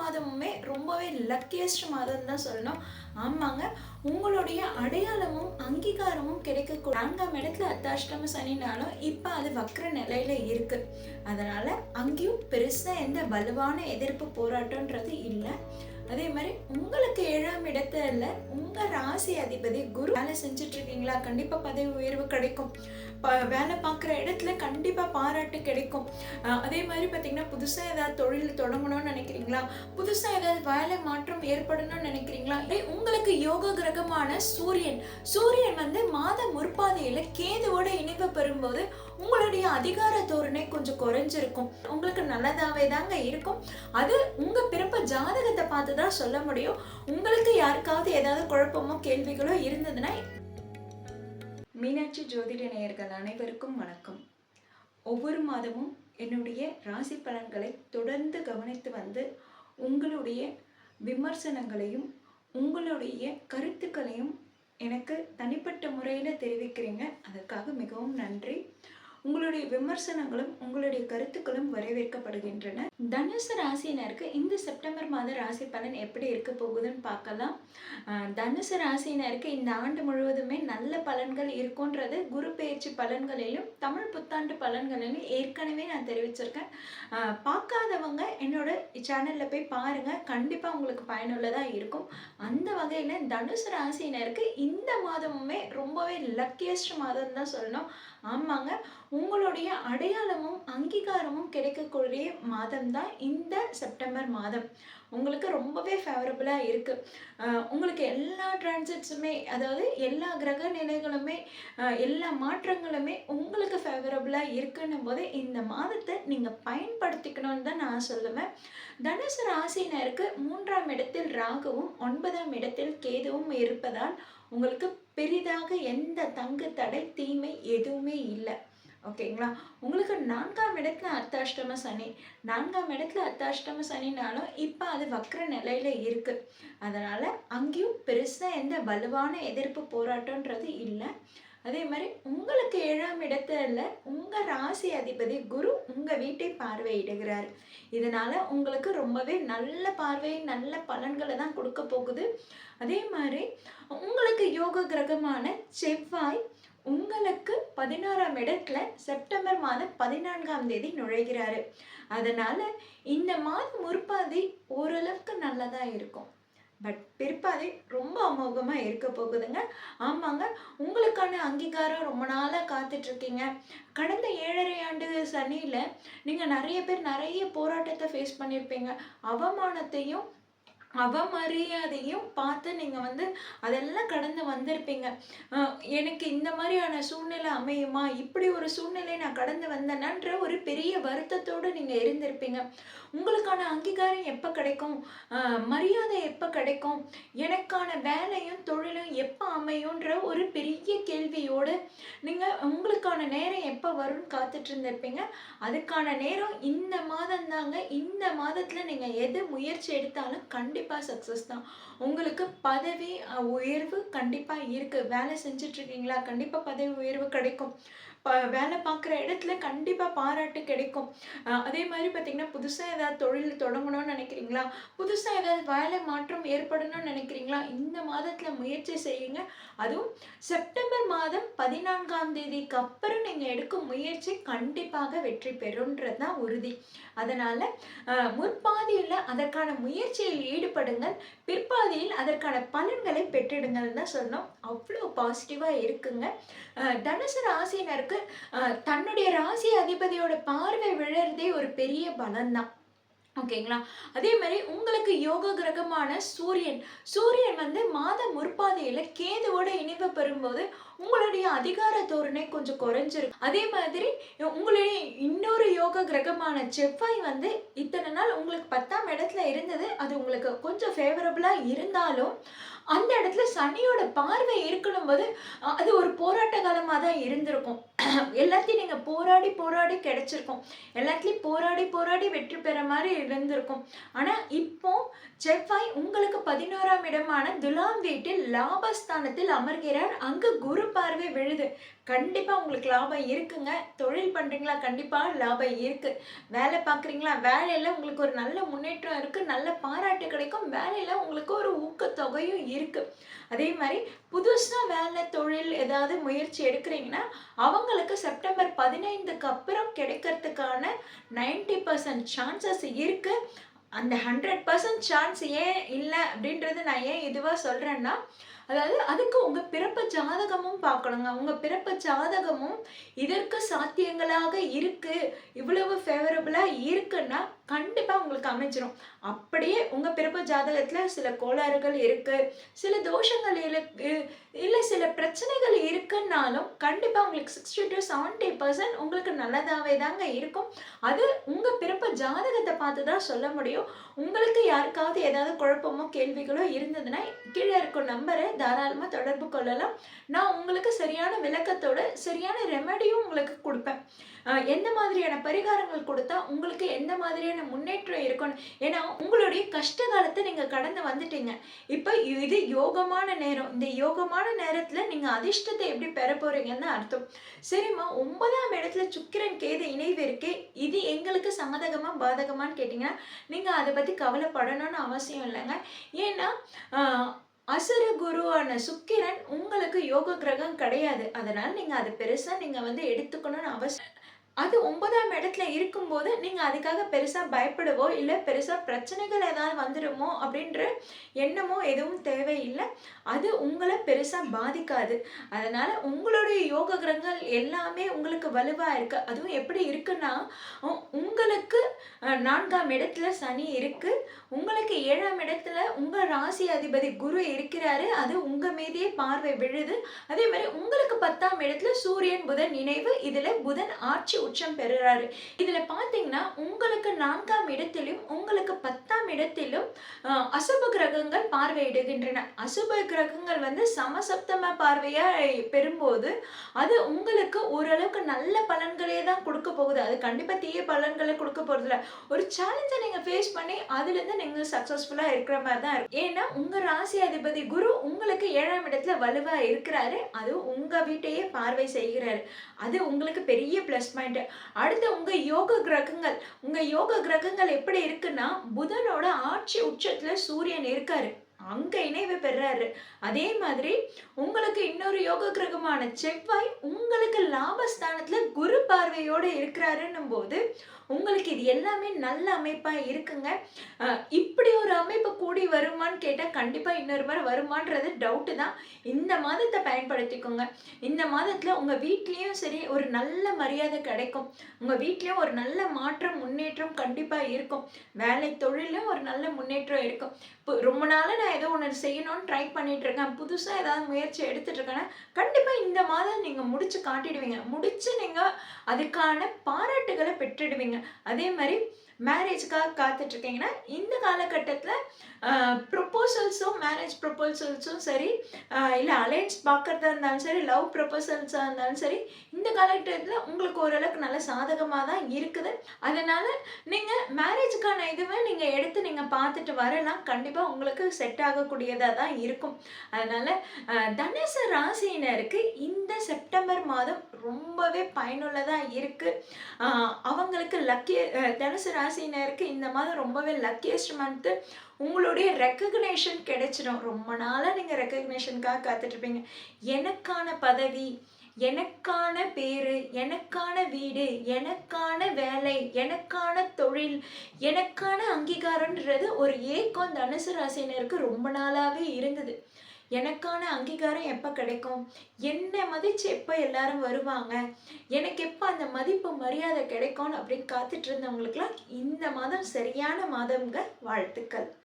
மாதமுமே ரொம்பவே லக்கியஸ்ட் மாதம் தான் சொல்லணும். ஆமாங்க. உங்களுடைய அடையாளமும் அங்கீகாரமும் கிடைக்கக்கூடிய நான்காம் இடத்துல அர்த்தாஷ்டம சனினாலும் இப்போ அது வக்ர நிலையில இருக்கு. அதனால அங்கேயும் பெருசா எந்த வலுவான எதிர்ப்பு போராட்டம்ன்றது இல்லை. அதே மாதிரி உங்களுக்கு ஏழாம் இடத்துல உங்க ராசி அதிபதி குரு வேலை செஞ்சுட்டு இருக்கீங்களா கண்டிப்பா பதவி உயர்வு கிடைக்கும். வேலை பார்க்குற இடத்துல கண்டிப்பா பாராட்டு கிடைக்கும். அஹ் அதே மாதிரி பார்த்தீங்கன்னா புதுசா ஏதாவது தொழில் தொடங்கணும்னு நினைக்கிறீங்களா? புதுசா ஏதாவது வேலை மாற்றம் ஏற்படணும்னு நினைக்கிறீங்களா? இல்லை உங்களுக்கு யோக கிரகமான சூரியன். சூரியன் வந்து மாத முற்பாதையில கேதுவோட இணைவு பெறும்போது உங்களுடைய அதிகார தோரணை கொஞ்சம் குறைஞ்சிருக்கும். உங்களுக்கு நல்லதாகவே தாங்க இருக்கும். அது உங்க பிறப்பு ஜாதகத்தை பார்த்து தான் சொல்ல முடியும். உங்களுக்கு யாருக்காவது ஏதாவது குழப்பமோ கேள்விகளோ இருந்ததுன்னா மீனாட்சி ஜோதிட நேயர்கள் அனைவருக்கும் வணக்கம். ஒவ்வொரு மாதமும் என்னுடைய ராசி பலன்களை தொடர்ந்து கவனித்து வந்து உங்களுடைய விமர்சனங்களையும் உங்களுடைய கருத்துக்களையும் எனக்கு தனிப்பட்ட முறையில் தெரிவிக்கிறீங்க. அதற்காக மிகவும் நன்றி. உங்களுடைய விமர்சனங்களும் உங்களுடைய கருத்துக்களும் வரவேற்கப்படுகின்றன. தனுசு ராசியினருக்கு இந்த செப்டம்பர் மாத ராசி பலன் எப்படி இருக்க போகுதுன்னு பார்க்கலாம். தனுசு ராசியினருக்கு இந்த ஆண்டு முழுவதுமே நல்ல பலன்கள் இருக்குன்றது குரு பெயர்ச்சி பலன்களிலும் தமிழ் புத்தாண்டு பலன்களிலும் ஏற்கனவே நான் தெரிவிச்சிருக்கேன். பார்க்காதவங்க என்னோட சேனலில் போய் பாருங்க. கண்டிப்பாக உங்களுக்கு பயனுள்ளதாக இருக்கும். அந்த வகையில் தனுசு ராசியினருக்கு இந்த மாதமுமே ரொம்பவே லக்கியஸ்ட் மாதம் தான் சொல்லணும். ஆமாங்க. உங்களுடைய அடையாளமும் அங்கீகாரமும் கிடைக்கக்கூடிய மாதம் தான் இந்த செப்டம்பர் மாதம். உங்களுக்கு ரொம்பவே ஃபேவரபுளாக இருக்குது உங்களுக்கு எல்லா டிரான்சிட்ஸுமே அதாவது எல்லா கிரக நிலைகளுமே எல்லா மாற்றங்களுமே உங்களுக்கு ஃபேவரபுளாக இருக்குன்னும் போது இந்த மாதத்தை நீங்கள் பயன்படுத்திக்கணும்னு தான் நான் சொல்லுவேன். தனுசு ராசினருக்கு மூன்றாம் இடத்தில் ராகுவும் ஒன்பதாம் இடத்தில் கேதுவும் இருப்பதால் உங்களுக்கு பெரிதாக எந்த தங்கு தடை தீமை எதுவுமே இல்லை. ஓகேங்களா? உங்களுக்கு நான்காம் இடத்துல அர்த்தாஷ்டம சனி. நான்காம் இடத்துல அர்த்தாஷ்டம சனினாலும் இப்போ அது வக்ர நிலையில் இருக்குது அதனால் அங்கேயும் பெருசாக எந்த வலுவான எதிர்ப்பு போராட்டம்ன்றது இல்லை. அதே மாதிரி உங்களுக்கு ஏழாம் இடத்துல உங்கள் ராசி அதிபதி குரு உங்கள் வீட்டை பார்வையிடுகிறார். இதனால் உங்களுக்கு ரொம்பவே நல்ல பார்வை நல்ல பலன்களை தான் கொடுக்க போகுது. அதே மாதிரி உங்களுக்கு யோக கிரகமான செவ்வாய் உங்களுக்கு பதினாறாம் இடத்துல செப்டம்பர் மாதம் பதினான்காம் தேதி நுழைகிறாரு. அதனால் இந்த மாதம் முற்பாதி ஓரளவுக்கு நல்லதாக இருக்கும். பட் பிற்பாதை ரொம்ப அமோகமாக இருக்க போகுதுங்க. ஆமாங்க உங்களுக்கான அங்கீகாரம் ரொம்ப நாளாக காத்துட்ருக்கீங்க. கடந்த ஏழரை ஆண்டு சனியில் நீங்கள் நிறைய பேர் நிறைய போராட்டத்தை ஃபேஸ் பண்ணியிருப்பீங்க அவமானத்தையும் அவமரியாதையும் பார்த்து நீங்கள் வந்து அதெல்லாம் கடந்து வந்திருப்பீங்க. எனக்கு இந்த மாதிரியான சூழ்நிலை அமையுமா? இப்படி ஒரு சூழ்நிலை நான் கடந்து வந்தேனன்ற ஒரு பெரிய வருத்தத்தோடு நீங்கள் இருந்திருப்பீங்க. உங்களுக்கான அங்கீகாரம் எப்போ கிடைக்கும்? மரியாதை எப்போ கிடைக்கும்? எனக்கான வேலையும் தொழிலும் எப்போ அமையுன்ற ஒரு பெரிய கேள்வியோடு நீங்கள் உங்களுக்கான நேரம் எப்போ வரும்னு காத்துட்டு இருந்திருப்பீங்க. அதுக்கான நேரம் இந்த மாதம் தாங்க. இந்த மாதத்தில் நீங்கள் எது முயற்சி எடுத்தாலும் கண்டிப்பாக சக்ஸஸ் தான். உங்களுக்கு பதவி உயர்வு கண்டிப்பாக இருக்குது வேலை செஞ்சுட்டு இருக்கீங்களா? கண்டிப்பாக பதவி உயர்வு கிடைக்கும். வேலை பார்க்குற இடத்துல கண்டிப்பாக பாராட்டு கிடைக்கும். அதே மாதிரி பார்த்தீங்கன்னா புதுசாக ஏதாவது தொழில் தொடங்கணும்னு நினைக்கிறீங்களா? புதுசாக ஏதாவது வேலை மாற்றம் ஏற்படணும்னு நினைக்கிறீங்களா? இந்த மாதத்தில் முயற்சி செய்யுங்க. அதுவும் செப்டம்பர் மாதம் பதினான்காம் தேதிக்கு அப்புறம் நீங்கள் எடுக்கும் முயற்சி கண்டிப்பாக வெற்றி பெறும்ன்றது தான் உறுதி. அதனால் முற்பாதியில் அதற்கான முயற்சியில் ஈடுபடுங்கள். பிற்பாதியில் அதற்கான பலன்களை பெற்றிடுங்கள் தான் சொன்னோம் அவ்வளோ பாசிட்டிவாக இருக்குங்க. தனுசு ராசினருக்கு அஹ் தன்னுடைய ராசி அதிபதியோட பார்வை விழறதே ஒரு பெரிய பலன்தான். ஓகேங்களா? அதே மாதிரி உங்களுக்கு யோக கிரகமான சூரியன். சூரியன் வந்து மாத முற்பாதையில கேதுவோட இணைவு பெறும்போது உங்களுடைய அதிகார தோரணை கொஞ்சம் குறைஞ்சிருக்கும். அதே மாதிரி உங்களுடைய இன்னொரு யோக கிரகமான செவ்வாய் வந்து இத்தனை நாள் உங்களுக்கு பத்தாம் இடத்துல இருந்தது. அது உங்களுக்கு கொஞ்சம் ஃபேவரபுளாக இருந்தாலும் அந்த இடத்துல சனியோட பார்வை இருக்கணும் போது அது ஒரு போராட்ட காலமாக தான் இருந்திருக்கும். எல்லாத்தையும் நீங்கள் போராடி போராடி கிடச்சிருக்கும். எல்லாத்துலேயும் போராடி போராடி வெற்றி பெற மாதிரி இருந்திருக்கும். ஆனால் இப்போ செவ்வாய் உங்களுக்கு பதினோராம் இடமான துலாம் வீட்டில் லாபஸ்தானத்தில் அமர்கிறார். அங்கு குரு பார்வை விழுது. கண்டிப்பாக உங்களுக்கு லாபம் இருக்குங்க. தொழில் பண்ணுறீங்களா கண்டிப்பாக லாபம் இருக்குது வேலை பார்க்குறீங்களா? வேலையில் உங்களுக்கு ஒரு நல்ல முன்னேற்றம் இருக்குது நல்ல பாராட்டு கிடைக்கும். வேலையில் உங்களுக்கு ஒரு ஊக்கத்தொகையும் இருக்குது அதே மாதிரி புதுசாக வேலை தொழில் ஏதாவது முயற்சி எடுக்கிறீங்கன்னா அவங்க அவங்களுக்கு செப்டம்பர் பதினைந்துக்கு அப்புறம் கிடைக்கிறதுக்கான நைன்டி பர்சன்ட் சான்சஸ் இருக்கு. அந்த ஹண்ட்ரட் பர்சன்ட் சான்ஸ் ஏன் இல்லை அப்படின்றது நான் ஏன் இதுவாக சொல்கிறேன்னா அதாவது அதுக்கு உங்கள் பிறப்பு ஜாதகமும் பார்க்கணுங்க. உங்கள் பிறப்பு ஜாதகமும் இதற்கு சாத்தியங்களாக இருக்குது இவ்வளவு ஃபேவரபுளாக இருக்குன்னா கண்டிப்பாக உங்களுக்கு அமைச்சிரும் அப்படியே உங்கள் பிறப்பு ஜாதகத்தில் சில கோளாறுகள் இருக்குது சில தோஷங்கள் இருக்கு இல்லை சில பிரச்சனைகள் இருக்குன்னாலும் கண்டிப்பாக உங்களுக்கு சிக்ஸ்டி டு செவன்ட்டி பர்சன்ட் உங்களுக்கு நல்லதாகவே தாங்க இருக்கும். அது உங்கள் பிறப்பு ஜாதகத்தை பார்த்து தான் சொல்ல முடியும். உங்களுக்கு யாருக்காவது ஏதாவது குழப்பமோ கேள்விகளோ இருந்ததுன்னா கீழே இருக்கும் நம்பரை தாராளமாக தொடர்பு கொள்ளலாம். நான் உங்களுக்கு சரியான விளக்கத்தோட சரியான ரெமடியும் உங்களுக்கு கொடுப்பேன். எந்த மாதிரியான பரிகாரங்கள் கொடுத்தா உங்களுக்கு எந்த மாதிரியான முன்னேற்றம் இருக்கணும்? ஏன்னா உங்களுடைய கஷ்ட காலத்தை நீங்கள் கடந்து வந்துட்டீங்க. இப்போ இது யோகமான நேரம். இந்த யோகமான நேரத்தில் நீங்கள் அதிர்ஷ்டத்தை எப்படி பெற போறீங்கன்னு அர்த்தம். சரிம்மா ஒன்பதாம் இடத்துல சுக்கிரன் கேது இணைவு இருக்கு. இது எங்களுக்கு சாதகமா பாதகமான்னு கேட்டிங்கன்னா நீங்கள் அதை பற்றி கவலைப்படணும்னு அவசியம் இல்லைங்க. ஏன்னா அசுர குருவான சுக்கிரன் உங்களுக்கு யோக கிரகம் கிடையாது. அதனால நீங்க அதை பெருசா நீங்க வந்து எடுத்துக்கணும்னு அவசியம் அது ஒன்பதாம் இடத்துல இருக்கும்போது நீங்கள் அதுக்காக பெருசாக பயப்படவோ இல்லை பெருசாக பிரச்சனைகள் ஏதாவது வந்துடுமோ அப்படின்ற எண்ணமோ எதுவும் தேவையில்லை. அது உங்களை பெருசாக பாதிக்காது. அதனால் உங்களுடைய யோக கிரகங்கள் எல்லாமே உங்களுக்கு வலுவாக இருக்குது அதுவும் எப்படி இருக்குன்னா உ- உங்களுக்கு நான்காம் இடத்துல சனி இருக்குது உங்களுக்கு ஏழாம் இடத்துல உங்கள் ராசி அதிபதி குரு இருக்கிறாரு. அது உங்கள் மீதே பார்வை விழுது. அதே மாதிரி உங்களுக்கு பத்தாம் இடத்துல சூரியன் புதன் நினைவு இதில் புதன் ஆட்சி உச்சம் பெறுறாரு. இதுல பாத்தீங்கன்னா உங்களுக்கு நான்காம் இடத்திலும் உங்களுக்கு பத்தாம் இடத்திலும் அசுப கிரகங்கள் பார்வையிடுகின்றன. அசுப கிரகங்கள் வந்து சமசப்தம பார்வையாக பெறும்போது அது உங்களுக்கு ஓரளவுக்கு நல்ல பலன்களே தான் கொடுக்க போகுது. அது கண்டிப்பா தீய பலன்களை கொடுக்க போறது இல்லை ஒரு சேலஞ்சை நீங்க ஃபேஸ் பண்ணி அதுல இருந்து நீங்க சக்சஸ்ஃபுல்லா இருக்கிற மாதிரி தான் இருக்கும். ஏன்னா உங்க ராசி அதிபதி குரு உங்களுக்கு ஏழாம் இடத்துல வலுவா இருக்கிறாரு. அது உங்க வீட்டையே பார்வை செய்கிறாரு. அது உங்களுக்கு பெரிய ப்ளஸ் பாயிண்ட் அடுத்து உங்க யோக கிரகங்கள் உங்க யோக கிரகங்கள் எப்படி இருக்குன்னா புதனோட ஆட்சி உச்சத்துல சூரியன் இருக்காரு. அங்க இணைவு பெறாரு. அதே மாதிரி உங்களுக்கு இன்னொரு யோக கிரகமான செவ்வாய் உங்களுக்கு லாபஸ்தானத்துல குரு பார்வையோட இருக்கிறாருன்னும் போது உங்களுக்கு இது எல்லாமே நல்ல அமைப்பா இருக்குங்க. இப்படி ஒரு அமைப்பு கூடி வருமான்னு கேட்டா கண்டிப்பா இன்னொரு மாதிரி வருமான்றது டவுட்டு தான். இந்த மாதத்தை பயன்படுத்திக்கோங்க. இந்த மாதத்துல உங்க வீட்லயும் சரி ஒரு நல்ல மரியாதை கிடைக்கும். உங்க வீட்லயும் ஒரு நல்ல மாற்றம் முன்னேற்றம் கண்டிப்பா இருக்கும். வேலை தொழிலும் ஒரு நல்ல முன்னேற்றம் இருக்கும். இப்போ ரொம்ப நாளாக நான் ஏதோ ஒன்று செய்யணும்னு ட்ரை பண்ணிகிட்ருக்கேன் இருக்கேன். ஏதாவது முயற்சி எடுத்துகிட்ருக்கேன்னா கண்டிப்பாக இந்த மாதம் நீங்கள் முடிச்சு காட்டிடுவீங்க. முடிச்சு நீங்கள் அதுக்கான பாராட்டுகளை பெற்றுடுவீங்க. அதே மாதிரி மேரேஜ்க்காக காத்துட்டு இருக்கீங்கன்னா இந்த காலகட்டத்தில் ப்ரொப்போசல்ஸும் மேரேஜ் ப்ரொப்போசல்ஸும் சரி இல்லை அலைன்ஸ் பார்க்குறதா இருந்தாலும் சரி லவ் ப்ரொப்போசல்ஸாக இருந்தாலும் சரி இந்த காலகட்டத்தில் உங்களுக்கு ஓரளவுக்கு நல்ல சாதகமாக தான் இருக்குது. அதனால் நீங்கள் மேரேஜுக்கான இதுவே நீங்கள் எடுத்து நீங்கள் பார்த்துட்டு வரலாம். கண்டிப்பாக உங்களுக்கு செட் ஆகக்கூடியதாக தான் இருக்கும். அதனால் தனுசு ராசியினருக்கு இந்த செப்டம்பர் மாதம் ரொம்பவே பயனுள்ளதாக இருக்குது அவங்களுக்கு லக்கி தனுசு ராசினருக்கு இந்த மாதம் ரொம்பவே லக்கியஸ்ட் மந்த்து உங்களுடைய ரெக்கக்னேஷன் கிடைச்சிடும். ரொம்ப நாளாக நீங்கள் ரெக்கக்னேஷனுக்காக காத்துட்ருப்பீங்க. எனக்கான பதவி எனக்கான பேர் எனக்கான வீடு எனக்கான வேலை எனக்கான தொழில் எனக்கான அங்கீகாரம்ன்றது ஒரு ஏக்கம் தனுசு ராசினருக்கு ரொம்ப நாளாகவே இருந்தது. எனக்கான அங்கீகாரம் எப்போ கிடைக்கும்? என்னை மதித்து எப்போ எல்லாரும் வருவாங்க? எனக்கு எப்போ அந்த மதிப்பு மரியாதை கிடைக்கும்னு அப்படின்னு காத்துட்டு இருந்தவங்களுக்குலாம் இந்த மாதம் சரியான மாதம்ங்க வாழ்த்துக்கள்.